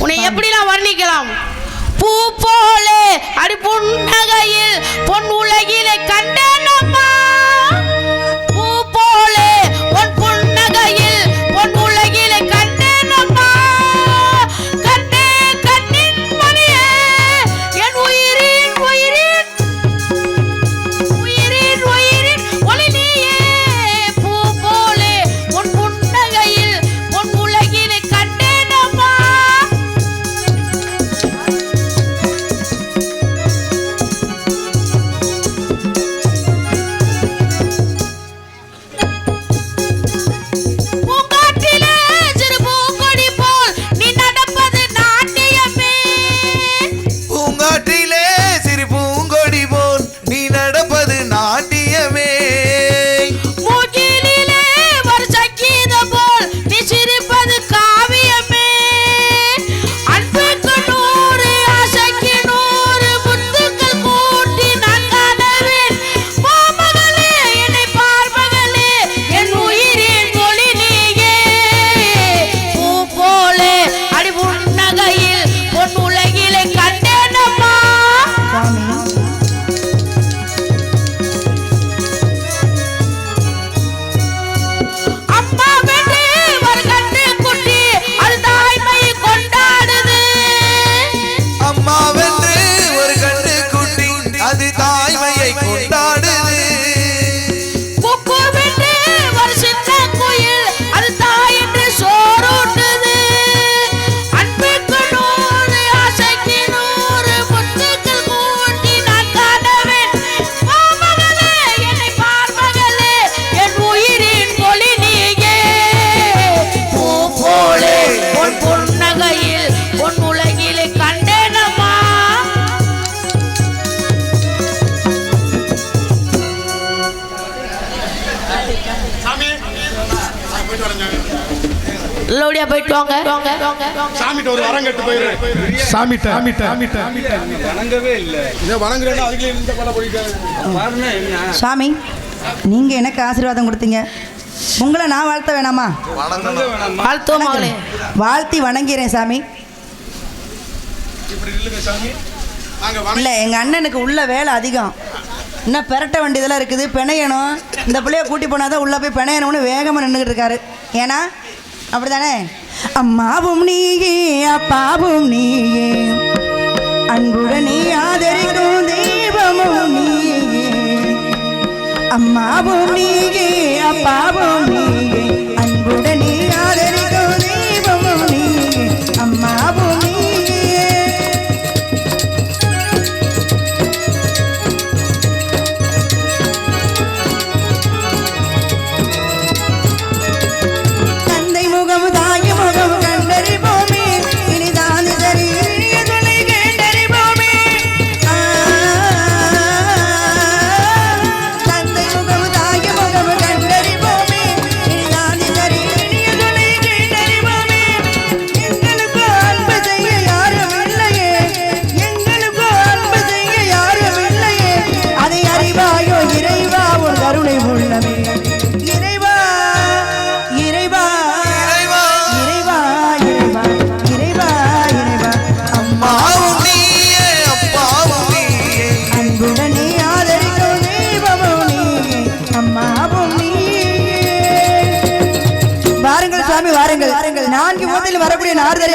உன்னை எப்படிலாம் வர்ணிக்கலாம்? பூ போலே அடி புன்னகையில் பொன் உலகிலே கண்டனம்மா. saber லோடியா போயிட்டு வாங்க. சாமிட்ட ஒரு வரம் கட்டு போயிரு. சாமிட்ட. சாமிட்ட. சாமிட்ட. வணங்கவே இல்லை. இதை வணங்குறேன்னா அதுக்குள்ளே இந்த படம் போயிட்டாங்க என்ன? சாமி நீங்கள் எனக்கு ஆசீர்வாதம் கொடுத்தீங்க. உங்களை நான் வாழ்த்த வேணாமா? வாழ்த்தி வணங்கிறேன் சாமி. நாங்க இல்லை எங்கள் அண்ணனுக்கு உள்ள வேலை அதிகம். இன்னும் பெரட்ட வேண்டியதெல்லாம் இருக்குது? பிணையணும். இந்த பிள்ளைய கூட்டி போனால் தான் உள்ளே போய் பிணையணும்னு வேகமாக நின்றுக்கிட்டு இருக்காரு. ஏன்னா அப்படிதானே அம்மாவும் நீயே அப்பாவும் நீயே. அன்புடன் நீ ஆதரிக்கும் தெய்வமும் நீயே. அம்மாவும் நீயே அப்பாவும் நீ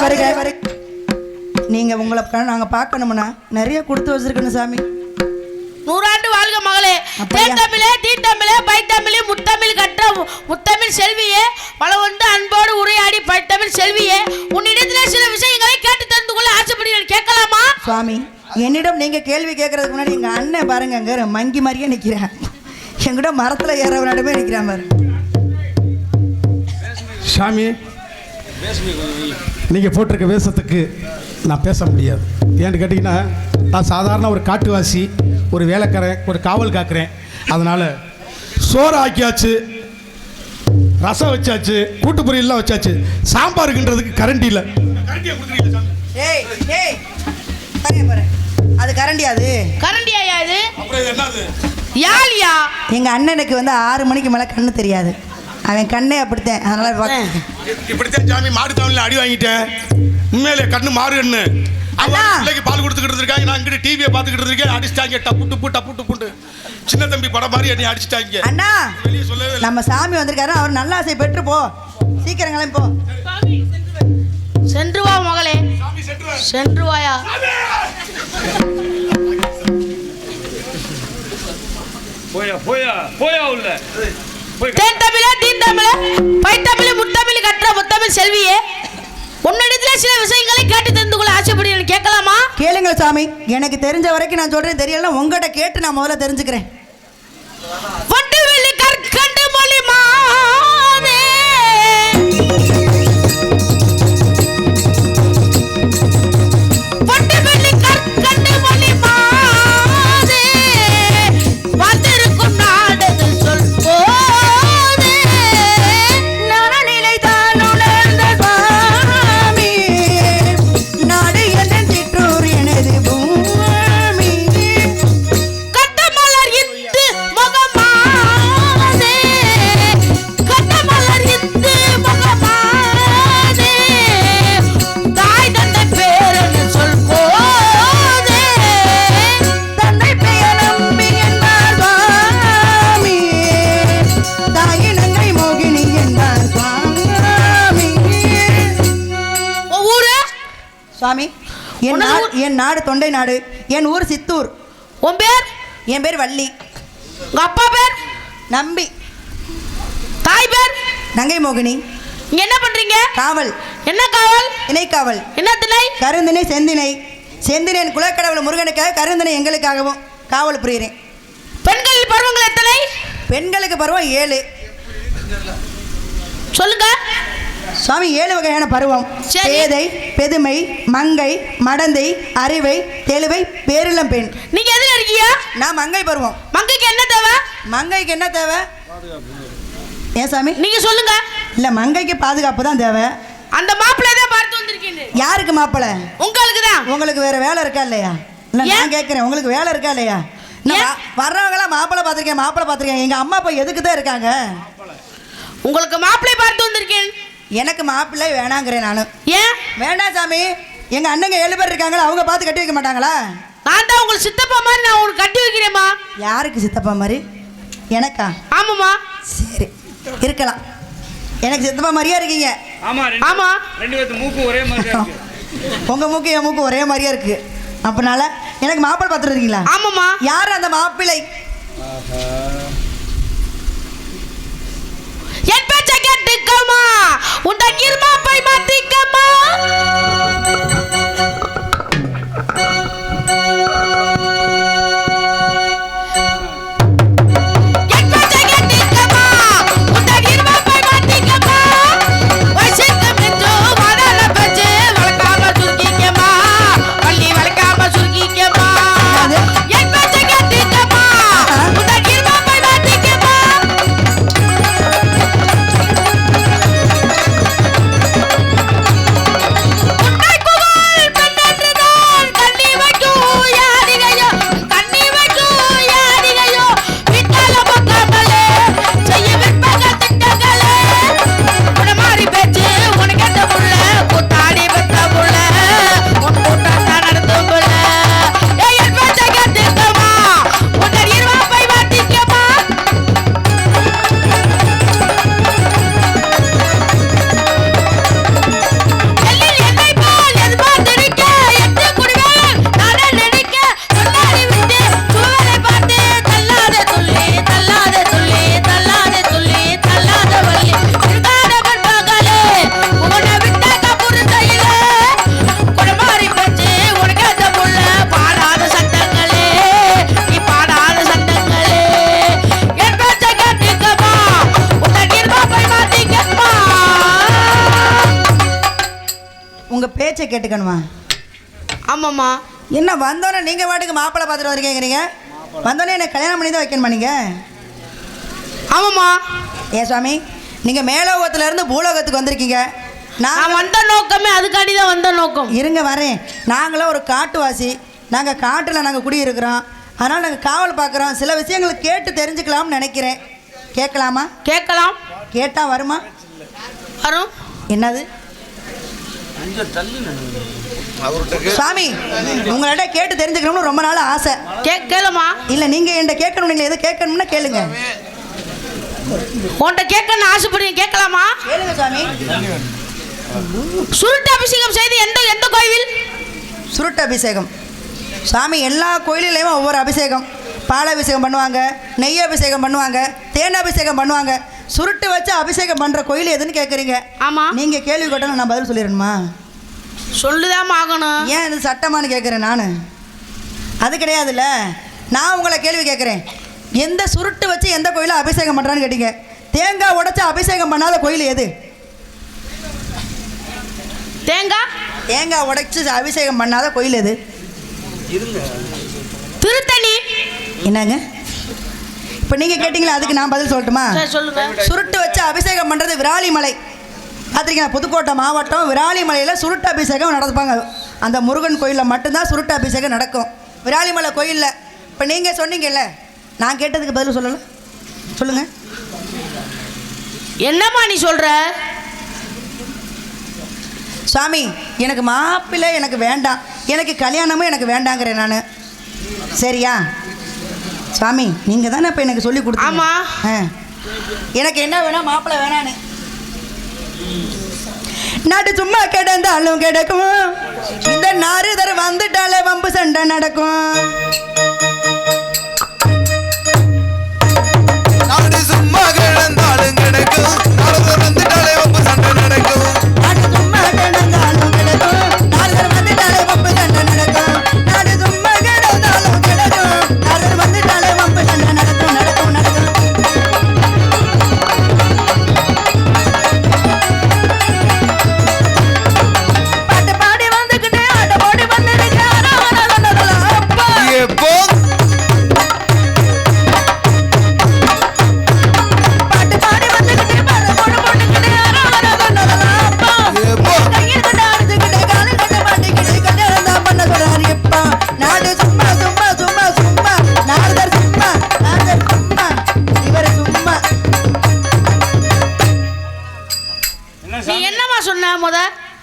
வருக. நீங்க உங்களை பா- நாங்க பார்க்கணும்னா நிறைய கொடுத்து வச்சிருக்கணும் சாமி. நூறாண்டு வாழ்க மகளே? தேத்தமிழே தீத்தமிழே பைத்தமிழே முத்தமிழ் கற்ற முத்தமிழ் செல்வியே. பல வந்து அன்போடு உரையாடி பைத்தமிழ் செல்வியே. உன்னிடத்திலே சில விஷயங்களை கேட்டு தெரிந்து கொள்ள ஆசைப்படுகிறேன். கேட்கலாமா? சுவாமி என்னிடம் நீங்க கேள்வி கேட்கறதுக்கு முன்னாடி எங்க அண்ணன் பாருங்க அங்க மங்கி மாதிரியே நிக்கிறேன் என்கிட்ட மரத்துல ஏறவனாட்டமே நிக்கிறான் பாரு. சாமி நீங்கள் போட்டிருக்க வேஷத்துக்கு நான் பேச முடியாது. ஏன்னு கேட்டிங்கன்னா நான் சாதாரண ஒரு காட்டுவாசி ஒரு வேலைக்காரன் ஒரு காவல் காக்கிறேன். அதனால் சோறு ஆக்கியாச்சு ரசம் வச்சாச்சு கூட்டு பொரியல்லாம் வச்சாச்சு சாம்பாருக்குன்றதுக்கு கரண்டி இல்லை. ஏய் ஏய் பாருங்க பாரு. அது கரண்டி அது. கரண்டி ஐயா இது? அப்புறம் இது என்னது? யாழியா? எங்க அண்ணனுக்கு வந்து ஆறு மணிக்கு மேல கண்ணு தெரியாது. அவன் கண்ணே அப்படித்தான். அதனால இப்படித்தான் சாமி மாடு தமிழில் அடி வாங்கிட்டேன். உண்மையிலே கண்ணு மாறு கண்ணு. பிள்ளைக்கு பால் கொடுத்துக்கிட்டு இருக்காங்க நான் இங்கிட்டு டிவியை பார்த்துக்கிட்டு இருக்கேன். அடிச்சிட்டாங்க. டப்பு டுப்பு டப்பு டுப்புண்டு சின்ன தம்பி படம் மாதிரி என்னை அடிச்சிட்டாங்க. அண்ணா வெளியே சொல்லவே இல்லை. நம்ம சாமி வந்திருக்காரு. அவர் நல்ல ஆசை பெற்று போ. சீக்கிரம் கிளம்பி போ. சென்று வா மகளே. சென்று வாயா. போயா போயா போயா உள்ள. தேன் தமிழ தீன் தமிழ? பைத்தமிழ் முத்தமிழ் கற்ற முத்தமிழ் செல்வியே. உன்னிடத்துல சில விஷயங்களை கேட்டு தெரிந்து கொள்ள ஆசைப்படுகிறேன். கேட்கலாமா? கேளுங்க சாமி. எனக்கு தெரிஞ்ச வரைக்கும் நான் சொல்றேன் தெரியல உங்ககிட்ட கேட்டு நான் முதல்ல தெரிஞ்சுக்கிறேன். நாடு தொண்டை நாடு. என் ஊர் சித்தூர். உன் பேர்? என் பேர் வள்ளி. உங்க அப்பா பேர்? நம்பி. தாய் பேர்? நங்கை மோகினி. இங்க என்ன பண்றீங்க? காவல். என்ன காவல்? இணைக்காவல். என்ன திணை? கருந்தினை செந்தினை செந்தினேன் குலக்கடவுள் முருகனுக்காக கருந்தினை எங்களுக்காகவும் காவல் புரிகிறேன் பெண்கள் பருவங்கள் எத்தனை? பெண்களுக்கு பருவம் ஏழு. சொல்லுங்க. சுவாமி ஏழு வகையான பருவம். பேதை பெதுமை மங்கை மடந்தை அறிவை தெளிவை பேரிளம் பெண். நீங்க எதுல இருக்கீங்க? நான் மங்கை பருவம். மங்கைக்கு என்ன தேவை? மங்கைக்கு என்ன தேவை? ஏன் சாமி? நீங்க சொல்லுங்க. இல்லை மங்கைக்கு பாதுகாப்பு தான் தேவை. அந்த மாப்பிள்ளை தான் பார்த்து வந்திருக்கீங்க. யாருக்கு மாப்பிள்ளை உங்களுக்கு தான். உங்களுக்கு வேற வேலை இருக்கா இல்லையா? இல்லை நான்? கேட்குறேன் உங்களுக்கு வேலை இருக்கா இல்லையா? வர்றவங்களாம் மாப்பிள்ளை பார்த்துருக்கேன் மாப்பிள்ளை பார்த்துருக்கேன் எங்கள் அம்மா அப்பா எதுக்கு தான் இருக்காங்க? உங்களுக்கு மாப்பிள்ளை பார்த்து வந்திருக்கேன். எனக்கு மாப்பிள்ளை வேணாங்கிறேன் நான். ஏன்? வேண்டாம் சாமி. எங்கள் அண்ணங்க ஏழு பேர் இருக்காங்களா அவங்க பார்த்து கட்டி வைக்க மாட்டாங்களா? நான் தான் உங்களுக்கு சித்தப்பா மாதிரி நான் உங்களுக்கு கட்டி வைக்கிறேம்மா. யாருக்கு சித்தப்பா மாதிரி? எனக்கா? ஆமாம்மா. சரி இருக்கலாம். எனக்கு சித்தப்பா மாதிரியா இருக்கீங்க. ஆமா ஆமா. ரெண்டு பேர்த்து மூக்கு ஒரே மாதிரி உங்கள் மூக்கு என் மூக்கு ஒரே மாதிரியா இருக்கு. அப்படினால எனக்கு மாப்பிள்ளை பார்த்துட்டு இருக்கீங்களா? ஆமாம்மா. யார் அந்த மாப்பிள்ளை? என் பேச்சை கேட்டுக்கம்மா உன் தங்கிருமா போய் மாத்திக்கம்மா பேச்சை கேட்டுக்கணுமா ஆமாம்மா. என்ன வந்தோடனே நீங்க வாட்டுக்கு மாப்பிள்ளை பார்த்துட்டு வந்திருக்கீங்கிறீங்க? வந்தோடனே என்ன கல்யாணம் பண்ணி தான் வைக்கணுமா நீங்க? ஆமாம்மா. ஏ சுவாமி நீங்க மேலோகத்துல இருந்து பூலோகத்துக்கு வந்திருக்கீங்க. நான் நான் வந்த நோக்கமே அதுக்காண்டி தான் வந்த நோக்கம். இருங்க வரேன். நாங்களும் ஒரு காட்டுவாசி. நாங்கள் காட்டில் நாங்கள் குடியிருக்கிறோம். அதனால் நாங்கள் காவல் பார்க்குறோம். சில விஷயங்களை கேட்டு தெரிஞ்சுக்கலாம்னு நினைக்கிறேன். கேட்கலாமா? கேட்கலாம். கேட்டால் வருமா? வரும். என்னது? சுவாமி உங்கள்ட்ட கேட்டு தெரிஞ்சுக்கணும்னு ரொம்ப நாள் ஆசை. கே கேளுமா? இல்ல நீங்க என்கிட்ட கேட்கணும் நீங்க எது கேட்கணும்னா கேளுங்க. உன்கிட்ட கேட்கணும்னு ஆசைப்படுறீங்க கேட்கலாமா? கேளுங்க சுவாமி சுருட்டு அபிஷேகம் செய்து எந்த எந்த கோயில்? சுருட்டு அபிஷேகம். சாமி எல்லா கோயிலையும் ஒவ்வொரு அபிஷேகம். பால் அபிஷேகம் பண்ணுவாங்க நெய் அபிஷேகம் பண்ணுவாங்க தேன் அபிஷேகம் பண்ணுவாங்க. சுருட்டு வச்சு அபிஷேகம் பண்ற கோயில் எதுன்னு கேட்குறீங்க ஆமா. நீங்க கேள்வி கேட்டாலும் நான் பதில் சொல்லிடணுமா? சொல்லுதாம ஆகணும். ஏன் இது சட்டமானு கேட்குறேன் நான்? அது கிடையாதுல்ல. நான் உங்களை கேள்வி கேட்குறேன் எந்த சுருட்டு வச்சு எந்த கோயிலும் அபிஷேகம் பண்ணுறான்னு கேட்டீங்க. தேங்காய் உடைச்சு அபிஷேகம் பண்ணாத கோயில் எது? தேங்காய்? தேங்காய் உடைச்சு அபிஷேகம் பண்ணாத கோயில் எது? திருத்தணி. என்னங்க? இப்போ நீங்கள் கேட்டிங்களா? அதுக்கு நான் பதில் சொல்லட்டுமா? சொல்லுங்க. சுருட்டு வச்சு அபிஷேகம் பண்ணுறது விராலிமலை பார்த்துருக்கீங்க புதுக்கோட்டை மாவட்டம் விராலிமலையில் சுருட்டு அபிஷேகம் நடப்பாங்க அந்த முருகன் கோயிலில் மட்டும்தான் சுருட்டு அபிஷேகம் நடக்கும். விராலிமலை கோயிலில். இப்போ நீங்கள் சொன்னீங்கல்ல நான் கேட்டதுக்கு பதில் சொல்லலை. சொல்லுங்கள் என்னம்மா நீ சொல்ற? சுவாமி எனக்கு மாப்பிள்ளை எனக்கு வேண்டாம். எனக்கு கல்யாணமும் எனக்கு வேண்டாங்கிறேன் நான். சரியா? சுவாமி நீங்கள் தானே இப்போ எனக்கு சொல்லி கொடுத்தீங்க. ஆமா. ஆ. எனக்கு என்ன வேணாம் மாப்பிள்ளை வேணான்னு. நாட்டு சும்மா கிடந்தாலும் கிடக்கும். இந்த நாறுதர் வந்துட்டாலே வம்பு சண்டை நடக்கும். நாடு சும்மா கிடந்தாலும் கிடக்கும்.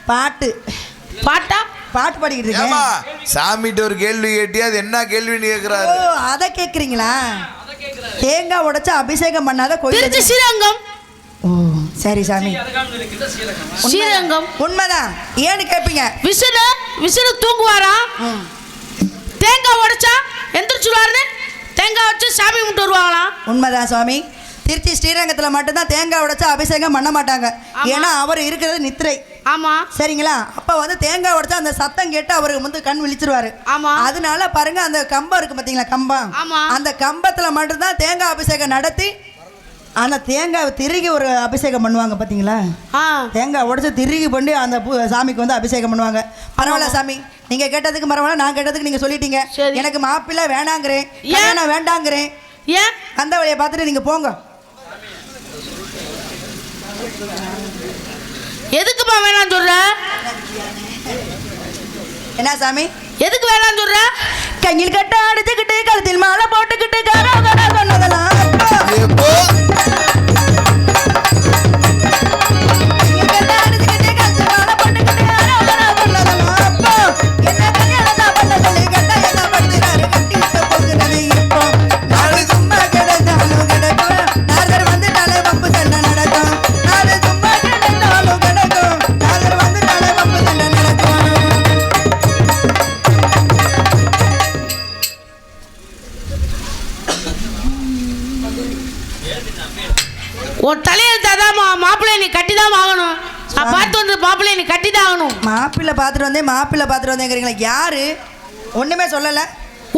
பாட்டு. பாட்டா? பாட்டு பாடிக்கிட்டு இருக்கேன். சாமிகிட்ட ஒரு கேள்வி கேட்டியா? அது என்ன கேள்வின்னு ஓ கேக்குறாரு அதை கேட்குறீங்களா தேங்காய் உடைச்சு அபிஷேகம் பண்ணாத கோயில்? ஸ்ரீரங்கம். ஓ சரி சாமி. ஸ்ரீரங்கம். உண்மைதான். ஏன்னு கேட்பீங்க விசிறு விசிறு தூங்குவாராம் ம். தேங்காய் உடைச்சா எந்திரிச்சுடுவாருன்னு தேங்காய் வச்சு சாமி கும்பிட்டு வருவாங்களாம் உண்மைதான் சுவாமி திருச்சி ஸ்ரீரங்கத்தில் மட்டும்தான் தேங்காய் உடைச்சு அபிஷேகம் பண்ண மாட்டாங்க. ஏன்னா அவர் இருக்கிறது நித்திரை. ஆமா. சரிங்களா? அப்ப வந்து தேங்காய் உடைச்சா அந்த சத்தம் கேட்டு அவருக்கு வந்து கண் விழிச்சிருவாரு. ஆமா. அதனால பாருங்க அந்த கம்பம் இருக்கு பாத்தீங்களா கம்பம்? ஆமா. அந்த கம்பத்துல மட்டும்தான் தேங்காய் அபிஷேகம் நடத்தி அந்த தேங்காய் திருகி ஒரு அபிஷேகம் பண்ணுவாங்க பாத்தீங்களா? ஆ. தேங்காய் உடைச்சு திருகி பண்ணி அந்த சாமிக்கு வந்து அபிஷேகம் பண்ணுவாங்க. பரவாயில்ல சாமி நீங்க கேட்டதுக்கு பரவாயில்ல நான் கேட்டதுக்கு நீங்க சொல்லிட்டீங்க. எனக்கு மாப்பிள்ளை வேணாங்கிறேன். ஏன்? கல்யாணம் வேண்டாங்கிறேன். ஏன்? அந்த வழியை பார்த்துட்டு நீங்க போங்க. எதுக்குமா வேணாம் சொல்ற? என்ன சாமி? எதுக்கு வேணாம் சொல்ற? கையில் கட்ட அடிச்சுக்கிட்டு கழுத்தில் மாலை போட்டுக்கிட்டு சொன்னதெல்லாம் மாப்பிள்ளை பார்த்துட்டு வந்தேன் மாப்பிள்ளை பார்த்துட்டு வந்தேங்கிறீங்களா? யாரு? ஒண்ணுமே சொல்லல.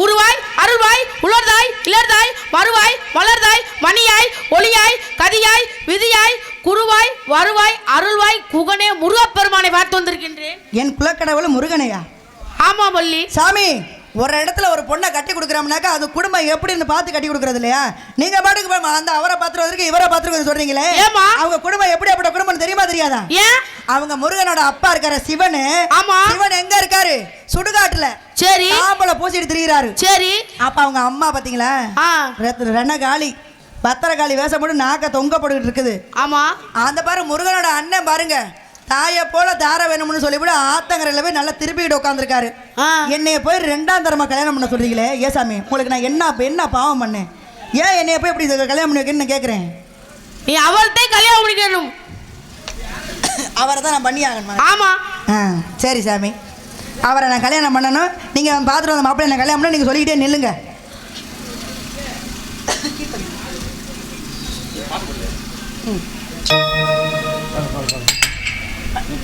உருவாய் அருள்வாய் உலர்தாய் இளர்தாய் வருவாய் வளர்தாய் மணியாய் ஒளியாய் கதியாய் விதியாய் குருவாய் வருவாய் அருள்வாய் குகனே முருகப்பெருமானை பார்த்து வந்திருக்கின்றேன். என் குலக்கடவுள் முருகனையா? ஆமா மல்லி. சாமி ஒரு இடத்துல ஒரு பொண்ணை கட்டி கொடுக்குறோம்னாக்கா அது குடும்பம் எப்படின்னு பார்த்து கட்டி கொடுக்கறது இல்லையா? நீங்க பாட்டுக்கு அந்த அவரை பார்த்துட்டு வந்திருக்கு இவரை பார்த்துட்டு சொல்றீங்களே? ஏம்மா? அவங்க குடும்பம் எப்படி அப்படி குடும்பம் தெரியுமா தெரியாதா? ஏன்? அவங்க முருகனோட அப்பா இருக்காரு சிவனு ஆமா. சிவன் எங்க இருக்காரு? சுடுகாட்டுல. சரி. சாம்பல பூசிட்டு திரியிறாரு. சரி. அப்ப அவங்க அம்மா பாத்தீங்களா? ரெனகாளி பத்திரகாளி வேஷம் போட்டு நாக்க தொங்க போட்டுக்கிட்டு இருக்குது. ஆமா. அந்த பாரு முருகனோட அண்ணன் பாருங்க. தாயை போல தார வேணும்னு சொல்லிவிட்டு ஆத்தங்கரையில் போய் நல்லா திருப்பிக்கிட்டு உட்காந்துருக்காரு ஆ. என்னைய போய் ரெண்டாம் தரமா கல்யாணம் பண்ண சொல்றீங்களே ஏசாமி உங்களுக்கு நான் என்ன என்ன பாவம் பண்ணேன்? ஏன் என்னைய போய் இப்படி கல்யாணம் பண்ணி வைக்கணும்னு கேட்குறேன் நீ அவர்கிட்ட கல்யாணம் பண்ணிக்கணும். அவரை தான் நான் பண்ணி ஆகணும் ஆமா. ஆ சரி சாமி. அவரை நான் கல்யாணம் பண்ணணும். நீங்கள் பார்த்துட்டு வந்த மாப்பிள்ளை நான் கல்யாணம் பண்ண நீங்கள் சொல்லிக்கிட்டே நில்லுங்க. Muy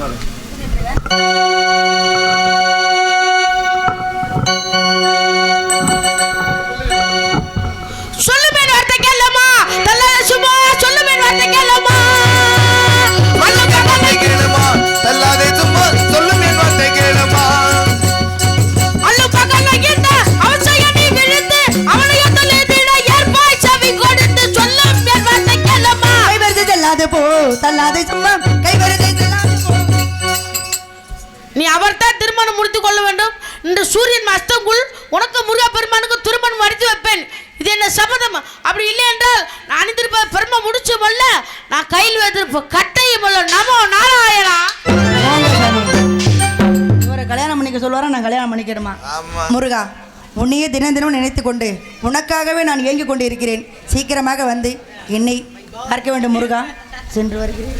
நீ அவர்தான் திருமணம் முடித்து கொள்ள வேண்டும். இந்த சூரியன் அஸ்தங்குள் உனக்கு முருகப்பெருமானுக்கு திருமணம் முடித்து வைப்பேன். இது என்ன சபதம் அப்படி இல்லை என்றால் நான் அணிந்திருப்ப பெருமை முடிச்சு மல்ல நான் கையில் வைத்திருப்ப கட்டையும் மல்ல நமோ நாராயணா. இவரை கல்யாணம் பண்ணிக்க சொல்லுவாரா? நான் கல்யாணம் பண்ணிக்கிறேமா முருகா உன்னையே தினம் தினம் நினைத்து கொண்டு உனக்காகவே நான் இயங்கிக் கொண்டு இருக்கிறேன் சீக்கிரமாக வந்து என்னை பார்க்க வேண்டும் முருகா. சென்று வருகிறேன்.